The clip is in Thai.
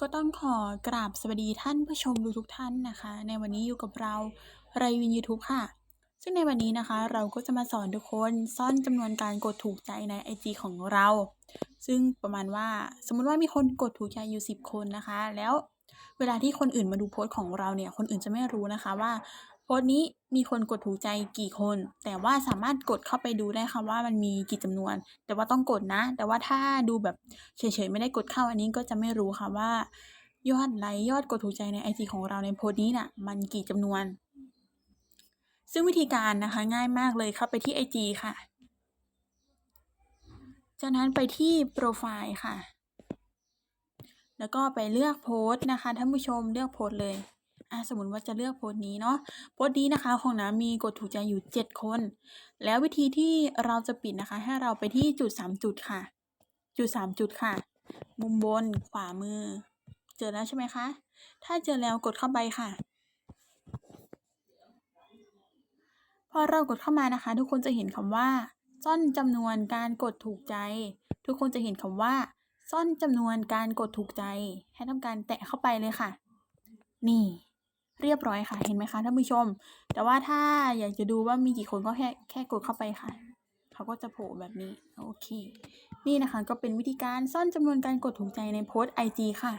ก็ต้องขอกราบสวัสดีท่านผู้ชมทุกท่านนะคะ ในวันนี้อยู่กับเราไรวินยูทูบค่ะ ซึ่งในวันนี้นะคะเราก็จะมาสอนทุกคนซ่อนจำนวนการกดถูกใจใน IG ของเรา ซึ่งประมาณว่าสมมุติว่ามีคนกดถูกใจอยู่ 10 คนนะคะ แล้วเวลาที่คนอื่นมาดูโพสต์ของเราเนี่ย คนอื่นจะไม่รู้นะคะว่า โพสต์นี้มีคนกดถูกใจกี่คน แต่ว่าสามารถกดเข้าไปดูได้ค่ะว่ามันมีกี่จำนวน แต่ว่าต้องกดนะ แต่ว่าถ้าดูแบบเฉยๆไม่ได้กดเข้าอันนี้ก็จะไม่รู้ค่ะว่ายอดไลค์ยอดกดถูกใจใน IG ของเราในโพสต์นี้น่ะมันกี่จำนวน ซึ่งวิธีการนะคะง่ายมากเลยเข้าไปที่ IG ค่ะ จากนั้นไปที่โปรไฟล์ค่ะ แล้วก็ไปเลือกโพสต์นะคะท่านผู้ชมเลือกโพสต์เลย อะสมมติว่าจะเลือกโพสต์นี้เนาะโพสต์นี้นะคะของน้ำมีกดถูกใจอยู่ 7 คน แล้ววิธีที่เราจะปิดนะคะ ให้เราไปที่จุด 3 จุดค่ะ จุด 3 จุดค่ะ มุมบนขวามือ เจอแล้วใช่ไหมคะ ถ้าเจอแล้วกดเข้าไปค่ะ พอเรากดเข้ามานะคะ ทุกคนจะเห็นคำว่า ซ่อนจำนวนการกดถูกใจ ทุกคนจะเห็นคำว่า ซ่อนจำนวนการกดถูกใจ ให้ทำการแตะเข้าไปเลยค่ะ นี่ เรียบร้อยค่ะ เห็นไหมคะท่านผู้ชม แต่ว่าถ้าอยากจะดูว่ามีกี่คนก็แค่แค่กดเข้าไปค่ะ เขาก็จะโผล่แบบนี้ โอเค นี่นะคะก็เป็นวิธีการซ่อนจำนวนการกดถูกใจในโพสต์ IG ค่ะ